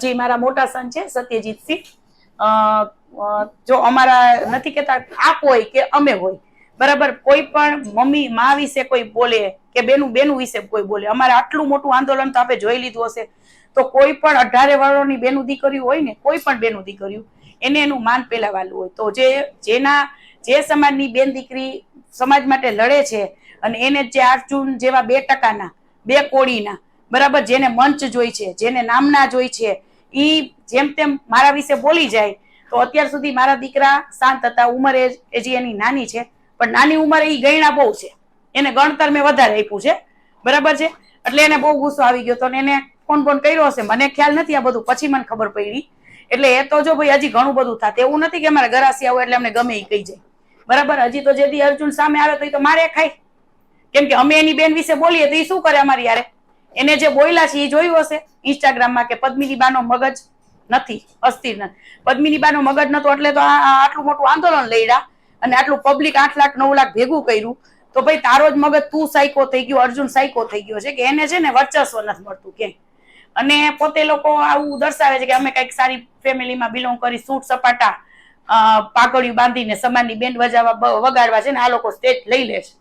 જે મારા મોટા સન છે સત્યજીતસિંહ અ, અ, જો અમારા નથી કેતા આપ હોય કે અમે હોય બરાબર? કોઈ પણ મમ્મી મા વિશે કોઈ બોલે કે બેનું બેનું વિશે કોઈ બોલે અમારે આટલું મોટું આંદોલન તો આપણે જોઈ લીધું હશે. તો કોઈ પણ અઢારે વર્ષોની બેનું દીકરીઓ હોય ને કોઈ પણ બેનું દીકરીઓ એને એનું માન પેલાવાલું હોય. તો જે જેના જે સમાજની બેન દીકરી સમાજ માટે લડે છે અને એને જે અર્જુન જેવા બે ટકાના બે કોડીના બરાબર, જેને મંચ જોઈ છે, જેને નામના જોઈ છે, ઈ જેમ તેમ મારા વિશે બોલી જાય, તો અત્યાર સુધી મારા દીકરા શાંત હતા, ઉંમર એજી એની નાની છે, પણ નાની ઉંમરે ઈ ગયણા બહુ છે. એને ગણતર મેં વધારે આપ્યું છે, બરાબર છે? એટલે એને બહુ ગુસ્સો આવી ગયો તો એને ફોન ફોન કર્યો હશે, મને ખ્યાલ નથી આ બધું, પછી મને ખબર પડી. એટલે એ તો જો ભાઈ હજી ઘણું બધું થાત, એવું નથી કે અમારે ગરાસી હોય એટલે અમને ગમે એ કહી જાય. બરાબર? હજી તો જેથી અર્જુન સામે આવે તો એ તો મારે ખાય. કેમ કે અમે એની બેન વિશે બોલીએ તો એ શું કરે અમારી યારે એને જે બોયલા છે એ જોયું હશે? ઇન્સ્ટાગ્રામમાં કે પદ્મિની બાનો મગજ નથી, અસ્થિર નથી. પદ્મિની બાનો મગજ નતો એટલે તો આટલું મોટું આંદોલન લઈડા અને આટલું પબ્લિક આઠ લાખ, નવ લાખ ભેગું કર્યું, તો ભાઈ તારો જ મગજ તું સાયકો થઈ ગયો, અર્જુન સાયકો થઈ ગયો છે કે એને છે ને વર્ચસ્વ નથી મળતું કે અને પોતે લોકો આવું દર્શાવે છે કે અમે કંઈક સારી ફેમિલીમાં બિલોંગ કરી, સૂટ સપાટા પાઘડિયું બાંધીને સમાનની બેન્ડ વજાવવા વગાડવા છે ને આ લોકો સ્ટેજ લઈ લે છે.